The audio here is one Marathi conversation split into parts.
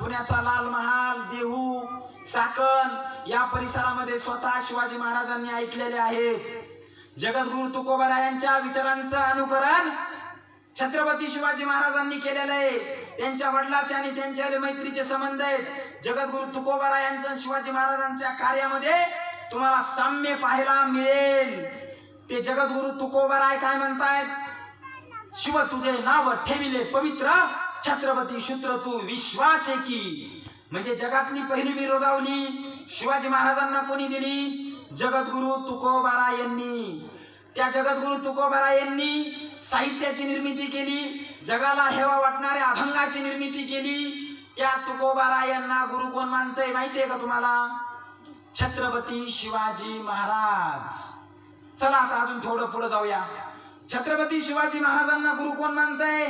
पुण्याचा लाल महाल देहू साकण या परिसरामध्ये स्वतः शिवाजी महाराजांनी ऐकलेले आहेत जगद्गुरु तुकोबरायांच्या विचारांचं अनुकरण छत्रपती शिवाजी महाराजांनी केलेलं आहे. त्यांच्या वडिलाचे आणि त्यांच्या मैत्रीचे संबंध आहेत. जगद्गुरु तुकोबारा यांचं शिवाजी महाराजांच्या कार्यामध्ये तुम्हाला साम्य पाहायला मिळेल. ते जगद्गुरु तुकोबाराय काय म्हणतायत? शिव तुझे नाव ठेविले पवित्र छत्रपती शूत्र तू विश्वाचे की? म्हणजे जगातली पहिली विरोधावली शिवाजी महाराजांना कोणी दिली? जगद्गुरु तुकोबारा यांनी. त्या जगद्गुरु तुकोबारा यांनी साहित्याची निर्मिती केली जगाला हेवा वाटणाऱ्या अभंगाची निर्मिती केली. त्या तुकोबारा यांना गुरु कोण मानतय माहितीये का तुम्हाला? छत्रपती शिवाजी महाराज. चला आता अजून थोडं पुढे जाऊया. छत्रपती शिवाजी महाराजांना गुरु कोण मानतंय?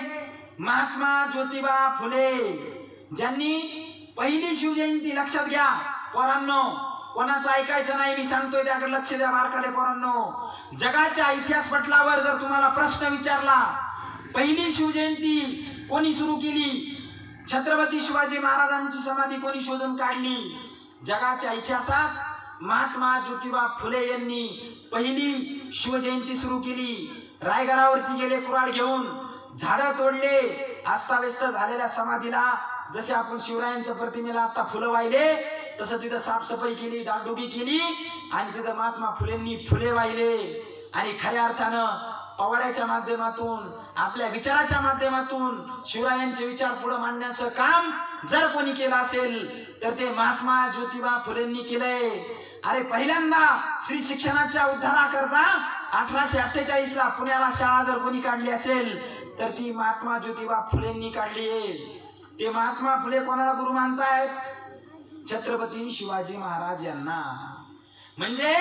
महात्मा ज्योतिबा फुले ज्यांनी पहिली शिवजयंती लक्षात घ्या पोरांनो. कोणाचं ऐकायचं नाही मी सांगतोय त्याकडे लक्ष द्या बारकाले पोरांनो. जगाच्या इतिहास पटलावर जर तुम्हाला प्रश्न विचारला पहिली शिवजयंती कोणी सुरू केली? छत्रपती शिवाजी महाराजांची समाधी कोणी शोधून काढली? जगाच्या इतिहासात महात्मा ज्योतिबा फुले यांनी पहिली शिवजयंती सुरू केली. रायगडावरती गेले कुराड घेऊन. झाडं तोडले. अस्ताव्यस्त झालेल्या समाधीला जसे आपण शिवरायांच्या प्रतिमेला आता फुलं वाहिले तसं तिथं साफसफाई केली डागडुगी केली आणि तिथं महात्मा फुलेंनी फुले वाहिले. आणि खऱ्या अर्थानं पवाड्याच्या माध्यमातून आपल्या विचाराच्या माध्यमातून शिवरायांचे विचार पुढे मांडण्याचं काम जर कोणी केलं असेल तर ते महात्मा ज्योतिबा फुलेंनी केलंय. अरे पहिल्यांदा श्री शिक्षणाच्या उद्धाराकरता अठराशे अठ्ठेचाळीस ला पुण्याला शाळा जर कोणी काढली असेल तर ती महात्मा ज्योतिबा फुलेंनी काढली आहे. ते महात्मा फुले कोणाला गुरु मानतायत? छत्रपती शिवाजी महाराज यांना. म्हणजे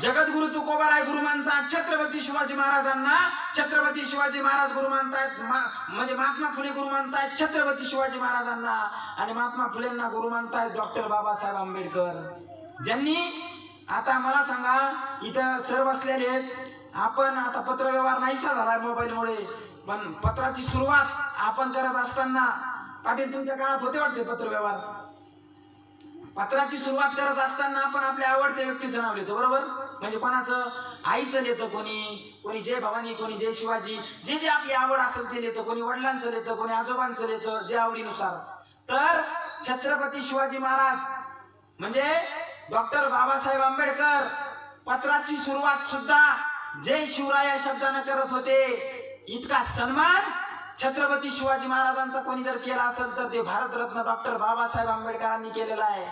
जगद्गुरु तुकोबाराय गुरु मानतात छत्रपती शिवाजी महाराजांना छत्रपती शिवाजी महाराज गुरु मानतायत म्हणजे महात्मा फुले गुरु मानतायत छत्रपती शिवाजी महाराजांना. आणि महात्मा फुलेंना गुरु मानतायत डॉक्टर बाबासाहेब आंबेडकर. ज्यांनी आता मला सांगा इथं सर्व असलेले आहेत आपण आता पत्र व्यवहार नाहीसा झाला मोबाईलमुळे. पण पत्राची सुरुवात आपण करत असताना पाटील तुमच्या काळात होते वाटते पत्र व्यवहार पत्राची सुरुवात करत असताना आपण आपल्या आवडत्या व्यक्तीचं नाव लिहितो बरोबर? म्हणजे कोणाचं? आईचं लिहितं कोणी कोणी जय भवानी कोणी जय शिवाजी. जे जे आपली आवड असेल ते लिहितं कोणी वडिलांचं लिहितं कोणी आजोबांचं लिहितं जे आवडीनुसार. तर छत्रपती शिवाजी महाराज म्हणजे डॉक्टर बाबासाहेब आंबेडकर पत्राची सुरुवात सुद्धा जय शिवराय या शब्दानं करत होते. इतका सन्मान छत्रपती शिवाजी महाराजांचा कोणी जर केला असेल तर ते भारतरत्न डॉक्टर बाबासाहेब आंबेडकरांनी केलेला आहे.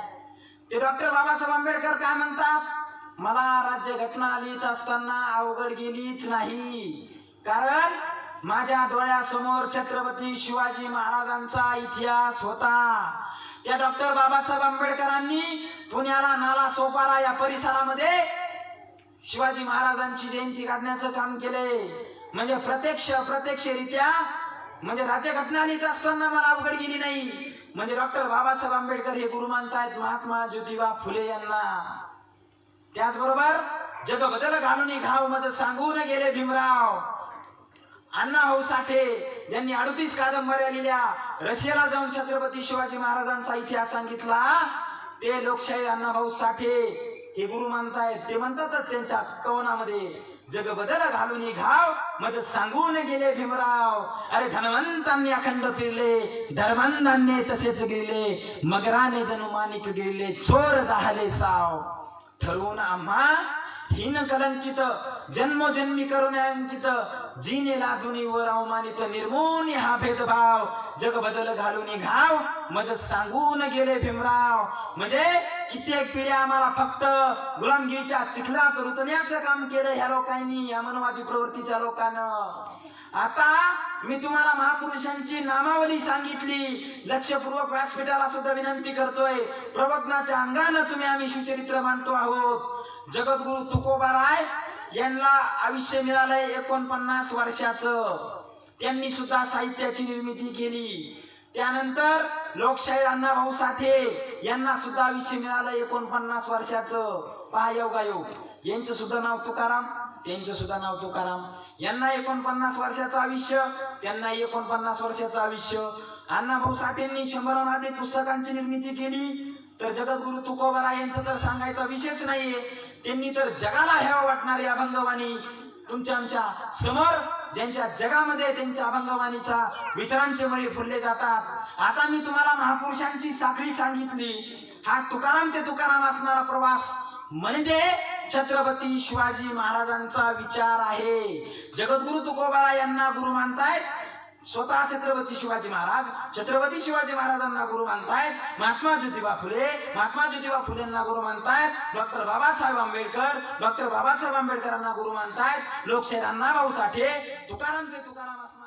ते डॉक्टर बाबासाहेब आंबेडकर काय म्हणतात? मला राज्य घटना लिहित असताना अवघड गेलीच नाही. कारण माझ्या डोळ्यासमोर छत्रपती शिवाजी महाराजांचा इतिहास होता. त्या डॉक्टर बाबासाहेब आंबेडकरांनी पुण्याला नाला सोपारा या परिसरामध्ये शिवाजी महाराजांची जयंती काढण्याचं काम केलंय. म्हणजे प्रत्यक्ष प्रत्यक्षरित्या म्हणजे राज्यघटना लिहित असताना मला अवघड गेली नाही. म्हणजे डॉक्टर बाबासाहेब आंबेडकर हे गुरु मानतायत महात्मा ज्योतिबा फुले यांना. त्याचबरोबर जग बदल घालून घाव माझं सांगून गेले भीमराव. अण्णा भाऊ साठे ज्यांनी अडतीस कादंबऱ्या लिहिल्या रशियाला जाऊन छत्रपती शिवाजी महाराजांचा इतिहास सांगितला ते लोकशाही अण्णाभाऊ साठे. हे गुरु मानतायत ते म्हणतातच त्यांच्या कवनामध्ये जग बदल घालून घाव मज सांगून गेले भीमराव. अरे धनवंतांनी अखंड फिरले धर्मांधांनी तसेच गेले मगराने जनुमानिक गेले चोर झाले साव. ठरवून आम्हा हीन कलंकित जन्मोजन्मी करुण्यांकित जीने लादुनी वर अवमानित निर्मोनी हा भेदभाव जग बदल घालून घाव मज सांगून गेले भीमराव. म्हणजे कित्येक पिढ्या आम्हाला फक्त गुलामगिरीच्या चिखलात रुतण्याचं काम केलं ह्या लोकांनी या मनवादी प्रवृत्तीच्या लोकांना. आता मी तुम्हाला महापुरुषांची नामावली सांगितली. लक्षपूर्वक व्यासपीठाला सुद्धा विनंती करतोय. प्रवचनाच्या अंगानं तुम्ही आम्ही सुचरित्र मानतो आहोत. जगद्गुरु तुकोबाराय यांना आयुष्य मिळालंय एकोणपन्नास वर्षाचं. त्यांनी सुद्धा साहित्याची निर्मिती केली. त्यानंतर लोकशाही अण्णाभाऊ साठे यांना सुद्धा आयुष्य मिळालं एकोणपन्नास वर्षाचं. पहा योगायोग यांचं सुद्धा नाव तुकाराम त्यांचं सुद्धा नाव तुकाराम. यांना एकोणपन्नास वर्षाचं आयुष्य त्यांना एकोणपन्नास वर्षाचं आयुष्य. अण्णाभाऊ साठेंनी शंभराहून अधिक पुस्तकांची निर्मिती केली. तर जगद्गुरु तुकोबाराय यांचं तर सांगायचा विषयच नाहीये. त्यांनी तर जगाला ह्यावा वाटणारी अभंगवाणी तुमच्या आमच्यासमोर ज्यांच्या जगामध्ये त्यांच्या अभंगवाणीचा विचारांचे मळी फुलले जातात. आता मी तुम्हाला महापुरुषांची साखळी सांगितली. हा तुकाराम ते तुकाराम असणारा प्रवास म्हणजे छत्रपती शिवाजी महाराजांचा विचार आहे. जगद्गुरु तुकोबारा यांना गुरु मानतायत. स्वतः छत्रपती शिवाजी महाराज छत्रपती शिवाजी महाराजांना गुरु मानतायत महात्मा ज्योतिबा फुले महात्मा ज्योतिबा फुलेंना गुरु मानतायत डॉक्टर बाबासाहेब आंबेडकर डॉक्टर बाबासाहेब आंबेडकरांना गुरु मानतायत लोकशाहीर अण्णाभाऊ साठे तुकाराम ते तुकाराम